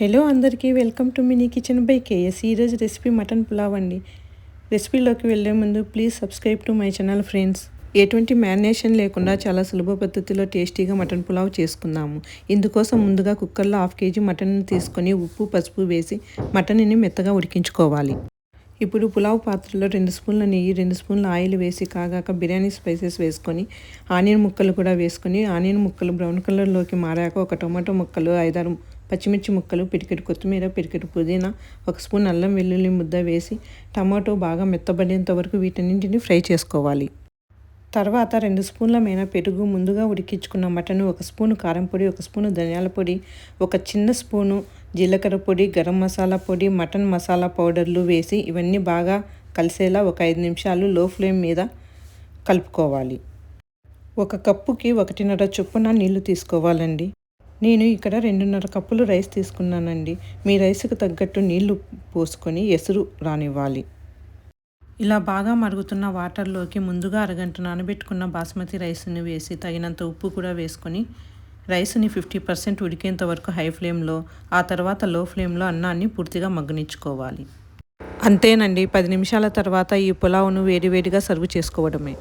Hello అందరికీ welcome to mini kitchen by KS. ఈరోజు recipe mutton pulao అండి. రెసిపీలోకి వెళ్ళే ముందు please subscribe to my channel friends. ఎటువంటి మ్యారినేషన్ లేకుండా చాలా సులభ పద్ధతిలో టేస్టీగా మటన్ పులావ్ చేసుకుందాము. ఇందుకోసం ముందుగా కుక్కర్లో హాఫ్ కేజీ మటన్ తీసుకొని ఉప్పు పసుపు వేసి మటన్ని మెత్తగా ఉడికించుకోవాలి. ఇప్పుడు పులావ్ పాత్రలో రెండు స్పూన్ల నెయ్యి రెండు స్పూన్ల ఆయిల్ వేసి కాగాక బిర్యానీ స్పైసెస్ వేసుకొని ఆనియన్ ముక్కలు కూడా వేసుకొని ఆనియన్ ముక్కలు బ్రౌన్ కలర్లోకి మారాక ఒక టొమాటో ముక్కలు ఐదారు పచ్చిమిర్చి ముక్కలు పిడికెడు కొత్తిమీర పిడికెడు పుదీనా ఒక స్పూన్ అల్లం వెల్లుల్లి ముద్ద వేసి టమాటో బాగా మెత్తబడేంత వరకు వీటన్నింటిని ఫ్రై చేసుకోవాలి. తర్వాత రెండు స్పూన్ల మీద పెరుగు ముందుగా ఉడికించుకున్న మటన్ ఒక స్పూను కారం పొడి ఒక స్పూను ధనియాల పొడి ఒక చిన్న స్పూను జీలకర్ర పొడి గరం మసాలా పొడి మటన్ మసాలా పౌడర్లు వేసి ఇవన్నీ బాగా కలిసేలా ఒక ఐదు నిమిషాలు లో ఫ్లేమ్ మీద కలుపుకోవాలి. ఒక కప్పుకి ఒకటిన్నర చొప్పున నీళ్ళు తీసుకోవాలండి. నేను ఇక్కడ రెండున్నర కప్పులు రైస్ తీసుకున్నానండి. మీ రైస్కి తగ్గట్టు నీళ్ళు పోసుకొని ఎసురు రానివ్వాలి. ఇలా బాగా మరుగుతున్న వాటర్లోకి ముందుగా అరగంట నానబెట్టుకున్న బాస్మతి రైస్ని వేసి తగినంత ఉప్పు కూడా వేసుకొని రైస్ని ఫిఫ్టీ పర్సెంట్ ఉడికేంత వరకు హై ఫ్లేమ్లో ఆ తర్వాత లో ఫ్లేమ్లో అన్నాన్ని పూర్తిగా మగ్గనిచ్చుకోవాలి. అంతేనండి పది నిమిషాల తర్వాత ఈ పులావును వేడివేడిగా సర్వ్ చేసుకోవడమే.